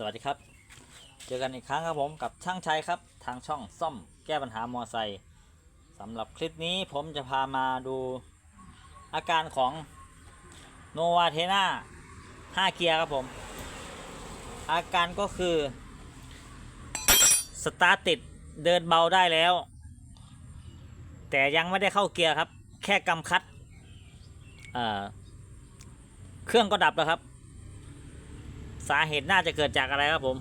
สวัสดีครับ เจอกันอีกครั้งครับผมกับช่างชัยครับ ทางช่องซ่อมแก้ปัญหามอไซค์สำหรับคลิปนี้ผมจะพามาดูอาการของโนวาเทนา5เกียร์ครับผม อาการก็คือ สตาร์ทติดเดินเบาได้แล้ว แต่ยังไม่ได้เข้าเกียร์ครับ แค่กำคัดเเครื่องก็ดับแล้วครับ สาเหตุน่าจะเกิดจากอะไรครับผม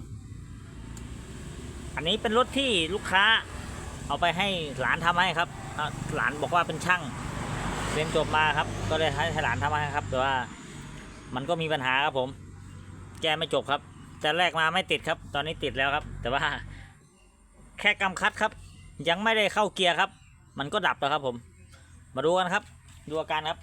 อันนี้เป็นรถที่ลูกค้า เอาไปให้หลานทำให้ครับหลานบอกว่าเป็นช่างเรียนจบมาครับ ก็เลยให้หลานทำให้ครับ แต่ว่ามันก็มีปัญหาครับผม แก้ไม่จบครับ แต่แรกมาไม่ติดครับ ตอนนี้ติดแล้วครับ แต่ว่า แค่กำคัดครับ ยังไม่ได้เข้าเกียร์ครับ มันก็ดับแล้วครับผม มาดูกันครับ ดูอาการครับ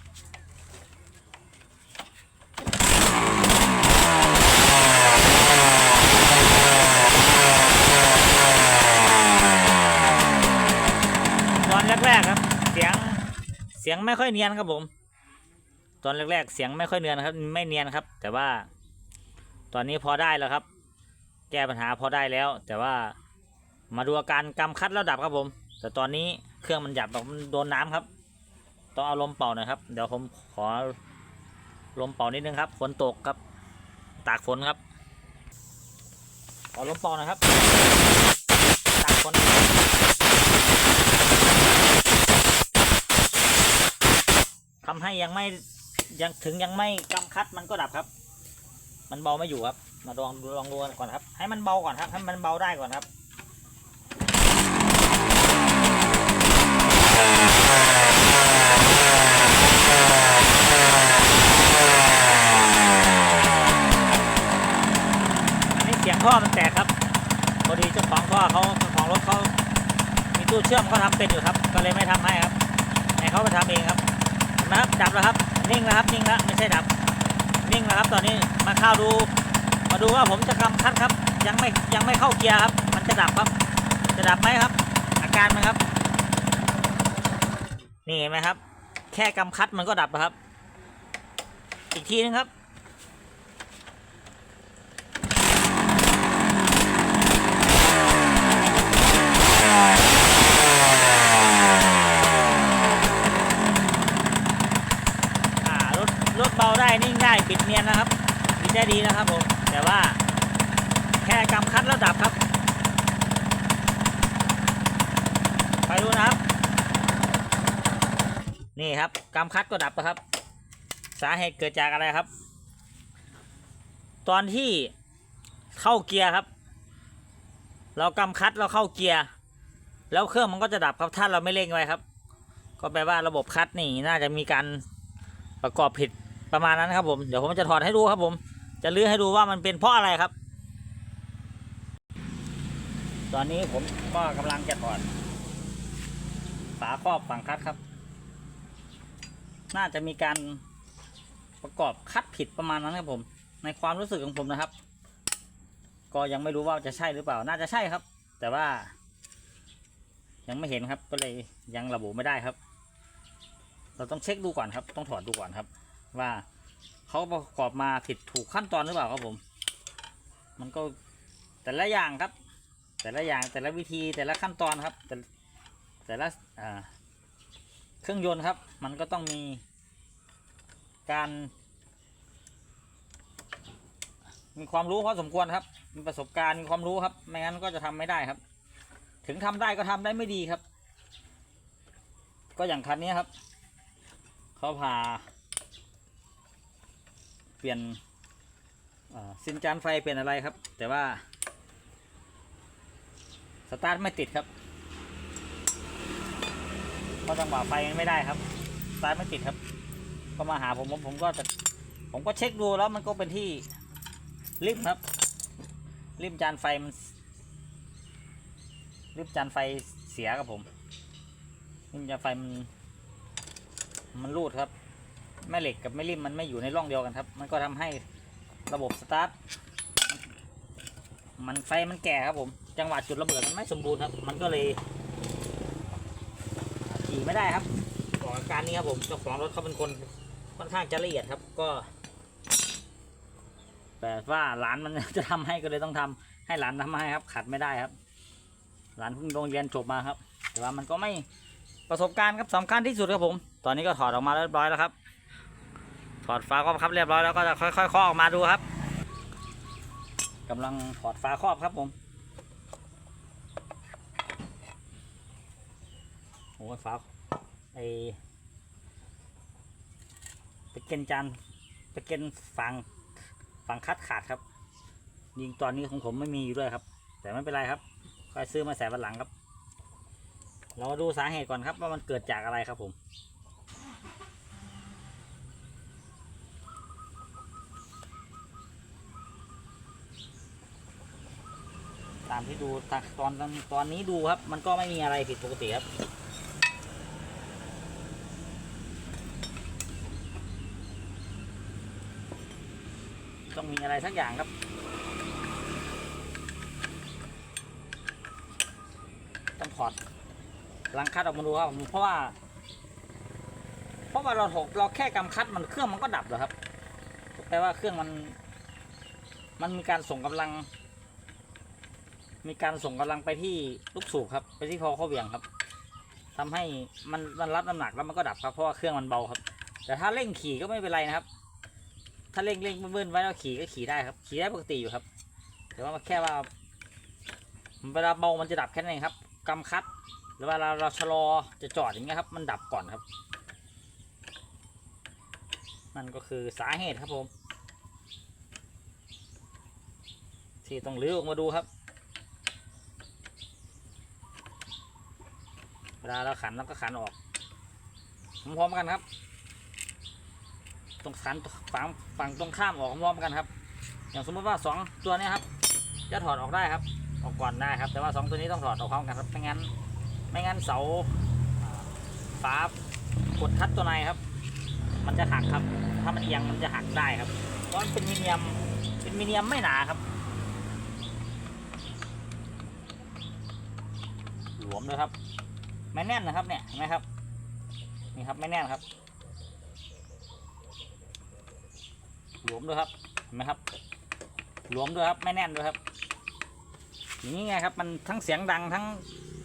ตอนแรกๆครับ เสียงเสียงไม่ค่อยเนียนครับผม ตอนแรกๆ เสียงไม่ค่อยเนียนครับ ไม่เนียนครับ แต่ว่า ตอนนี้พอได้แล้วครับ แก้ปัญหาพอได้แล้ว แต่ว่ามาดูอาการกำคัดแล้วดับครับผม แต่ตอนนี้เครื่องมันหยับมันโดนน้ำครับ ต้องเอาลมเป่าหน่อยครับ เดี๋ยวผมขอลมเป่านิดนึงครับฝนตกครับ ตากฝนครับขอลมป่าหน่อยครับ ตากฝนทำให้ยังไม่ยังถึงยังไม่กำคัดมันก็ดับครับ มันเบาไม่อยู่ครับ มาลองลองดูก่อนครับ ให้มันเบาก่อนครับ ให้มันเบาได้ก่อนครับ อันนี้เสียง ท่อมันแตกครับพอดีเจ้าของท่อเขาเจ้าของรถเขามีตู้เชื่อมเขาทำเป็นอยู่ครับ ก็เลยไม่ทำให้ครับให้เขาไปทำเองครับนไหมครับดับแล้วครับนิ่งแล้วครับนิ่งแล้วไม่ใช่ดับ นิ่งแล้วครับ ตอนนี้มาเข้าดู มาดูว่าผมจะกำคัดครับ ยังไม่ยังไม่เข้าเกียร์ครับ มันจะดับครับ จะดับไหมครับ อาการมันครับ นี่เห็นไหมครับ แค่กำคัดมันก็ดับแล้วครับ อีกทีนึงครับ อ่ารถรถเบาได้นิ่งได้ปิดเนียนนะครับปิดได้ดีนะครับผม แต่ว่า แค่กำคัดแล้วดับครับ ไปดูนะครับ นี่ครับกำคัดก็ดับนะครับ สาเหตุเกิดจากอะไรครับ ตอนที่เข้าเกียร์ครับ เรากำคัดเราเข้าเกียร์ แล้วเครื่องมันก็จะดับครับถ้าเราไม่เร่งไว้ครับ ก็แปลว่าระบบคัดนี่น่าจะมีการประกอบผิดประมาณนั้นครับผมเดี๋ยวผมจะถอดให้ดูครับผม จะลื้อให้ดูว่ามันเป็นเพราะอะไรครับ ตอนนี้ผมก็กำลังจะถอดฝาครอบฝั่งคัดครับ น่าจะมีการประกอบคัดผิดประมาณนั้นครับผม ในความรู้สึกของผมนะครับ ก็ยังไม่รู้ว่าจะใช่หรือเปล่า น่าจะใช่ครับ แต่ว่า ยังไม่เห็นครับก็เลยยังระบุไม่ได้ครับ เราต้องเช็คดูก่อนครับ ต้องถอดดูก่อนครับ ว่าเขาประกอบมาผิดถูกขั้นตอนหรือเปล่าครับผม มันก็แต่ละอย่างครับ แต่ละอย่างแต่ละวิธีแต่ละขั้นตอนครับ แต่แต่ละเครื่องยนต์ครับ มันก็ต้องมีการมีความรู้พอสมควรครับ มีประสบการณ์ มีความรู้ครับ ไม่งั้นก็จะทำไม่ได้ครับ ถึงทำได้ก็ทำได้ไม่ดีครับ ก็อย่างคันนี้ครับเขาพา เปลี่ยนเอ่อซินจานไฟเปลี่ยนอะไรครับ แต่ว่า สตาร์ทไม่ติดครับเพราะจังหวะไฟมันไม่ได้ครับสตาร์ทไม่ติดครับ ก็มาหาผมผมผมก็จะผมก็เช็คดูแล้วมันก็เป็นที่ริมครับริมจานไฟมัน ริมจานไฟเสียครับผมริมจานไฟมันมันรูดครับ แม่เหล็กกับแม่ริมมันไม่อยู่ในร่องเดียวกันครับ มันก็ทำให้ระบบสตาร์ทมันไฟมันแก่ครับผม จังหวะจุดระเบิดมันไม่สมบูรณ์ครับ มันก็เลยขี่ไม่ได้ครับของอาการนี้ครับผมเจ้าของรถเขาเป็นคนค่อนข้างจะละเอียดครับ ก็ แต่ว่าหลานมันจะทำให้ก็เลยต้องทำให้หลานทำให้ครับ ขัดไม่ได้ครับ หลานเพิ่งโรงเรียนจบมาครับ แต่ว่ามันก็ไม่ประสบการณ์ครับสำคัญที่สุดครับผม ตอนนี้ก็ถอดออกมาเรียบร้อยแล้วครับ ถอดฝาครอบครับเรียบร้อยแล้วก็จะค่อยๆเคาะออกมาดูครับกำลังถอดฝาครอบครับผมโอ้ฝาไอไปเกนจานไปเกนฝังฝังคัดขาดครับ ยิงตอนนี้ของผมไม่มีอยู่ด้วยครับ แต่ไม่เป็นไรครับ ค่อยซื้อมาใส่วันหลังครับ เรามาดูสาเหตุก่อนครับว่ามันเกิดจากอะไรครับผม ตามที่ดูตอนตอนนี้ดูครับ มันก็ไม่มีอะไรผิดปกติครับต้องมีอะไรสักอย่างครับ ต้อง ถอดลังคัดออกมาดูครับผมเพราะว่า เพราะว่าเราถกเราแค่กำคัดมันเครื่องมันก็ดับเหรอครับแปลว่าเครื่องมัน มันมีการส่งกำลัง มีการส่งกำลังไปที่ลูกสูบครับ ไปที่คอเข้าเหวี่ยงครับทำให้มันมันรับน้ำหนักแล้วมันก็ดับครับเพราะว่าเครื่องมันเบาครับ แต่ถ้าเร่งขี่ก็ไม่เป็นไรนะครับ ถ้าเร่งเร่งเบิ้ลไว้แล้วขี่ก็ขี่ได้ครับ ขี่ได้ปกติอยู่ครับ แต่ว่าแค่ว่าเวลาเบามันจะดับแค่นั้นเองครับ กำคัด หรือว่าเราเราชะลอจะจอดอย่างเงี้ยครับ มันดับก่อนครับ นั่นก็คือสาเหตุครับผม ที่ต้องลื้อออกมาดูครับเวลาเราขันเราก็ขันออกพร้อมๆกันครับ ตรงขันฝั่งฝั่งตรงข้ามออกพร้อมๆกันครับ อย่างสมมติว่าสองตัวเนี้ยครับ จะถอดออกได้ครับ ออกก่อนได้ครับ แต่ว่าสองตัวนี้ต้องถอดออกพร้อมกันครับไม่งั้น ไม่งั้นเสาอ่าฝากดทัดตัวในครับ มันจะหักครับ ถ้ามันเอียงมันจะหักได้ครับเพราะมันเป็นมีเนียมเป็นมีเนียมไม่หนาครับ หลวมเลยครับ ไม่แน่นนะครับเนี่ยเห็นไหมครับ นี่ครับไม่แน่นครับ หลวมด้วยครับเห็นไหมครับ หลวมด้วยครับไม่แน่นด้วยครับ อย่างนี้ไงครับ มันทั้งเสียงดังทั้ง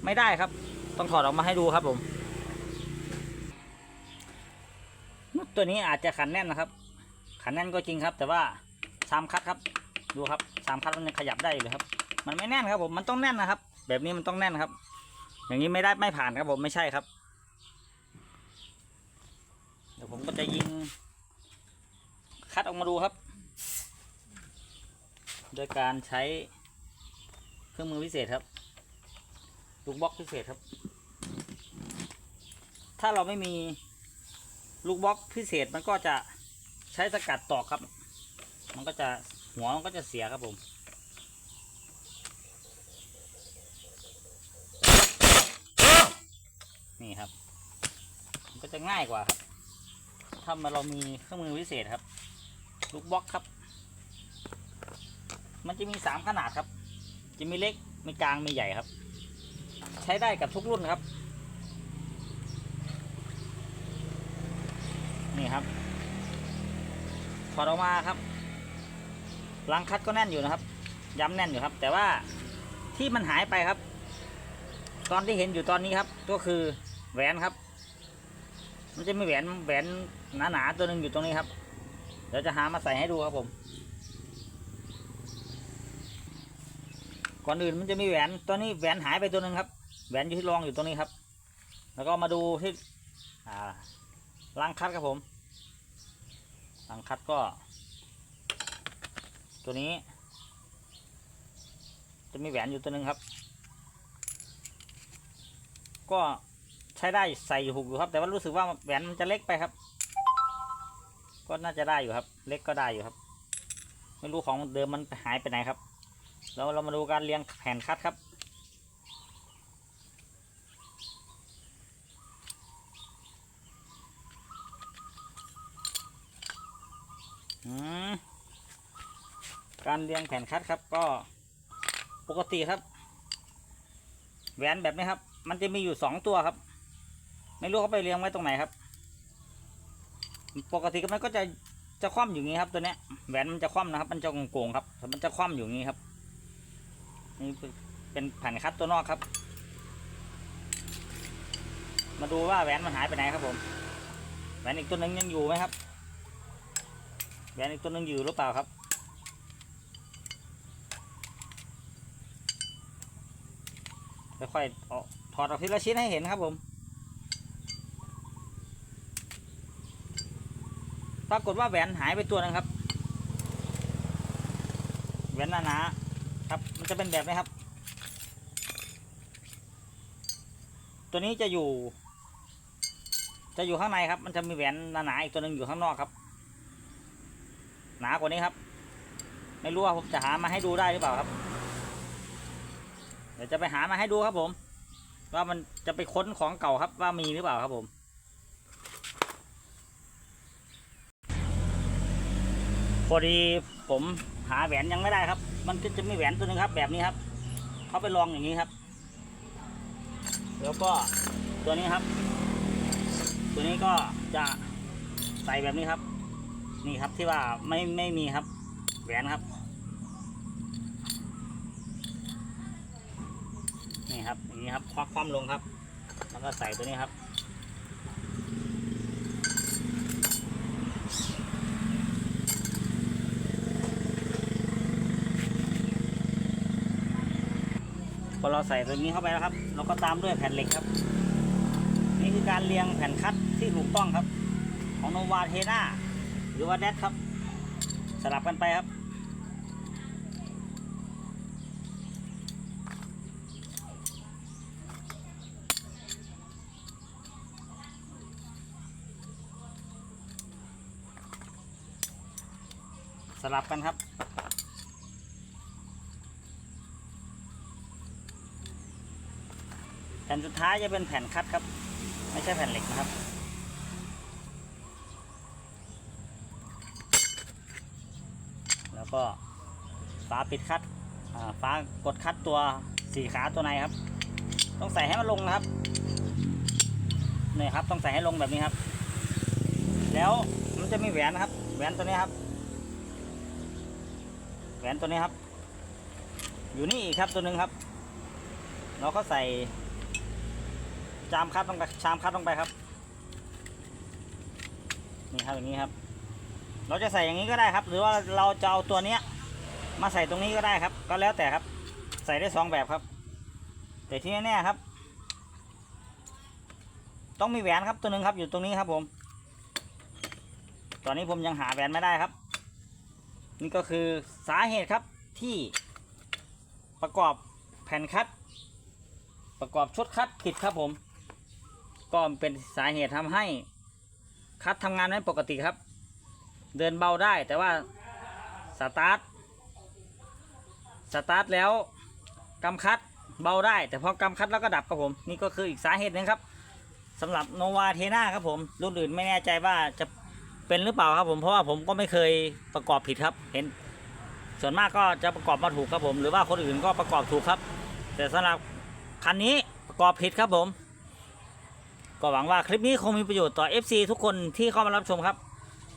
ไม่ได้ครับ ต้องถอดออกมาให้ดูครับผมตัวนี้อาจจะขันแน่นนะครับ ขันแน่นก็จริงครับ แต่ว่าชามคัดครับ ดูครับชามคัดมันยังขยับได้อยู่เลยครับ มันไม่แน่นครับผมมันต้องแน่นนะครับ แบบนี้มันต้องแน่นครับ อย่างนี้ไม่ได้ไม่ผ่านครับผมไม่ใช่ครับเดี๋ยวผมก็จะยิง คัดออกมาดูครับ โดยการใช้ รื่องมือพิเศษครับลูกบล็อกพิเศษครับ ถ้าเราไม่มีลูกบล็อกพิเศษมันก็จะใช้สกัดตอกครับ มันก็จะหัวมันก็จะเสียครับผมนี่ครับ มันก็จะง่ายกว่าครับ ถ้ามาเรามีเครื่องมือพิเศษครับ ลูกบล็อกครับ มันจะมีสามขนาดครับ จะมีเล็กมีกลางมีใหญ่ครับ ใช้ได้กับทุกรุ่นครับ นี่ครับถอดออกมาครับรังคัดก็แน่นอยู่นะครับ ย้ำแน่นอยู่ครับ แต่ว่าที่มันหายไปครับ ตอนที่เห็นอยู่ตอนนี้ครับ ก็คือแหวนครับ มันจะมีแหวนแหวนหนาๆตัวหนึ่งอยู่ตรงนี้ครับเดี๋ยวจะหามาใส่ให้ดูครับผม ก่อนอื่นมันจะมีแหวนตัวนี้แหวนหายไปตัวหนึ่งครับ แหวนอยู่ที่รองอยู่ตรงนี้ครับ แล้วก็มาดูที่อ่าลังคัดครับผมลังคัดก็ ตัวนี้ จะมีแหวนอยู่ตัวหนึ่งครับ ก็ใช้ได้ใส่อยู่ถูกอยู่ครับ แต่ว่ารู้สึกว่าแหวนมันจะเล็กไปครับ ก็น่าจะได้อยู่ครับ เล็กก็ได้อยู่ครับ ไม่รู้ของเดิมมันหายไปไหนครับ แล้วเรามาดูการเรียงแผ่นคัดครับ การเรียงแผ่นคัดครับก็ปกติครับแหวนแบบนี้ครับ มันจะมีอยู่สองตัวครับ ไม่รู้เขาไปเรียงไว้ตรงไหนครับ ปกติก็มันก็จะจะคว่ำอยู่งี้ครับตัวเนี้ยแหวนมันจะคว่ำนะครับ มันจะโก่งๆครับ มันจะคว่ำอยู่งี้ครับ นี่เป็นแผ่นคัดตัวนอกครับ มาดูว่าแหวนมันหายไปไหนครับผม แหวนอีกตัวหนึ่งยังอยู่ไหมครับ แหวนอีกตัวหนึ่งอยู่หรือเปล่าครับ ค่อยๆถอดออกทีละชิ้นให้เห็นครับผมปรากฏว่าแหวนหายไปตัวหนึงครับ แหวนหนาๆ ครับ มันจะเป็นแบบนี้ครับ ตัวนี้จะอยู่ จะอยู่ข้างในครับ มันจะมีแหวนหนาๆอีกตัวหนึ่งอยู่ข้างนอกครับ หนากว่านี้ครับ ไม่รู้ว่าผมจะหามาให้ดูได้หรือเปล่าครับ เดี๋ยวจะไปหามาให้ดูครับผม ว่ามันจะไปค้นของเก่าครับ ว่ามีหรือเปล่าครับผมพอดีผม หาแหวนยังไม่ได้ครับ มันก็จะมีแหวนตัวนึงครับ แบบนี้ครับเขาไปลองอย่างนี้ครับ แล้วก็ตัวนี้ครับ ตัวนี้ก็จะใส่แบบนี้ครับ นี่ครับที่ว่าไม่ไม่มีครับ แหวนครับ นี่ครับอย่างนี้ครับควักคว่ำลงครับ แล้วก็ใส่ตัวนี้ครับ เราใส่ตัวนี้เข้าไปแล้วครับ เราก็ตามด้วยแผ่นเหล็กครับ นี่คือการเรียงแผ่นคัดที่ถูกต้องครับ ของโนวาเทนาหรือว่าแดดครับ สลับกันไปครับสลับกันครับ ผ่นสุดท้ายจะเป็นแผ่นคัดครับ ไม่ใช่แผ่นเหล็กนะครับ แล้วก็ฝาปิดคัดฝากดคัดตัวสี่ขาตัวในครับ ต้องใส่ให้มันลงนะครับนี่ครับต้องใส่ให้ลงแบบนี้ครับ แล้วมันจะมีแหวนนะครับ แหวนตัวนี้ครับ แหวนตัวนี้ครับ อยู่นี่ครับตัวหนึ่งครับ เราก็ใส่ จามคัดลงไปชามคัดลงไปครับ นี่ครับอย่างนี้ครับ เราจะใส่อย่างนี้ก็ได้ครับ หรือว่าเราจะเอาตัวเนี้ย มาใส่ตรงนี้ก็ได้ครับ ก็แล้วแต่ครับ ใส่ได้สองแบบครับ แต่ที่แน่ๆครับ ต้องมีแหวนครับตัวหนึ่งครับอยู่ตรงนี้ครับผม ตอนนี้ผมยังหาแหวนไม่ได้ครับ นี่ก็คือสาเหตุครับที่ประกอบแผ่นคัดประกอบชุดคัดผิดครับผม ก็เป็นสาเหตุทำให้คัดทำงานไม่ปกติครับ เดินเบาได้แต่ว่าสตาร์ทสตาร์ทแล้วกำคัดเบาได้ แต่พอกำคัดแล้วก็ดับครับผม นี่ก็คืออีกสาเหตุหนึงครับสำหรับโนวาเทนาครับผมรุ่นอื่นไม่แน่ใจว่าจะเป็นหรือเปล่าครับผมเพราะว่าผมก็ไม่เคยประกอบผิดครับ เห็น ส่วนมากก็จะประกอบมาถูกครับผม หรือว่าคนอื่นก็ประกอบถูกครับ แต่สำหรับคันนี้ประกอบผิดครับผม ก็หวังว่าคลิปนี้คงมีประโยชน์ต่อ FC ทุกคนที่เข้ามารับชมครับ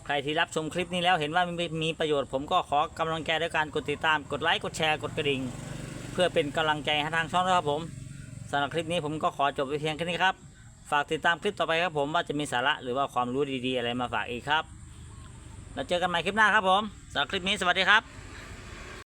ใครที่รับชมคลิปนี้แล้วเห็นว่ามีมีประโยชน์ผมก็ขอกำลังใจด้วยการกดติดตามกดไลค์กดแชร์กดกระดิ่ง เพื่อเป็นกำลังใจให้ทางช่องด้วยครับผมสำหรับคลิปนี้ผมก็ขอจบไปเพียงแค่นี้ครับ ฝากติดตามคลิปต่อไปครับผมว่าจะมีสาระหรือว่าความรู้ดีๆ อะไรมาฝากอีกครับ แล้วเจอกันใหม่คลิปหน้าครับผมสำหรับคลิปนี้สวัสดีครับ